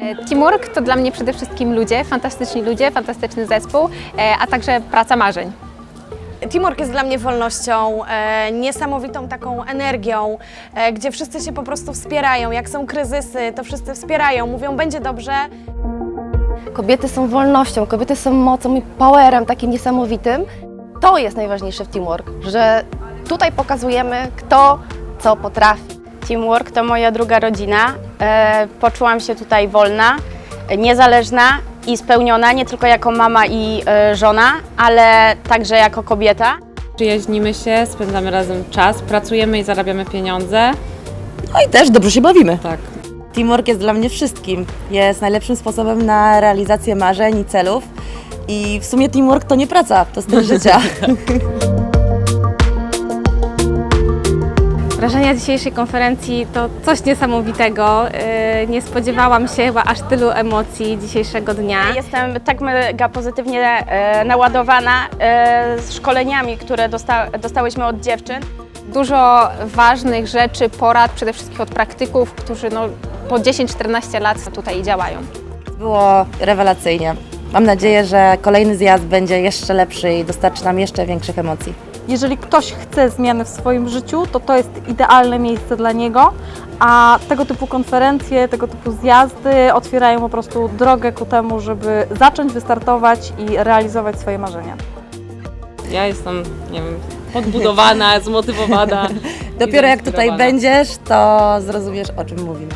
E, Teamwork to dla mnie przede wszystkim ludzie, fantastyczni ludzie, fantastyczny zespół, e, a także praca marzeń. Teamwork jest dla mnie wolnością, e, niesamowitą taką energią, e, gdzie wszyscy się po prostu wspierają. Jak są kryzysy, to wszyscy wspierają, mówią będzie dobrze. Kobiety są wolnością, kobiety są mocą i powerem takim niesamowitym. To jest najważniejsze w teamwork, że tutaj pokazujemy, kto co potrafi. Teamwork to moja druga rodzina. E, poczułam się tutaj wolna, niezależna i spełniona nie tylko jako mama i e, żona, ale także jako kobieta. Przyjaźnimy się, spędzamy razem czas, pracujemy i zarabiamy pieniądze. No i też dobrze się bawimy. Tak. Teamwork jest dla mnie wszystkim. Jest najlepszym sposobem na realizację marzeń i celów. I w sumie teamwork to nie praca, to styl życia. Wrażenia dzisiejszej konferencji to coś niesamowitego. Yy, Nie spodziewałam się chyba aż tylu emocji dzisiejszego dnia. Jestem tak mega pozytywnie e, naładowana z szkoleniami, które dosta, dostałyśmy od dziewczyn. Dużo ważnych rzeczy, porad, przede wszystkim od praktyków, którzy no, po 10-14 lat tutaj działają. Było rewelacyjnie. Mam nadzieję, że kolejny zjazd będzie jeszcze lepszy i dostarczy nam jeszcze większych emocji. Jeżeli ktoś chce zmiany w swoim życiu, to to jest idealne miejsce dla niego, a tego typu konferencje, tego typu zjazdy otwierają po prostu drogę ku temu, żeby zacząć wystartować i realizować swoje marzenia. Ja jestem, nie wiem, podbudowana, zmotywowana. Dopiero jak tutaj będziesz, to zrozumiesz o czym mówimy.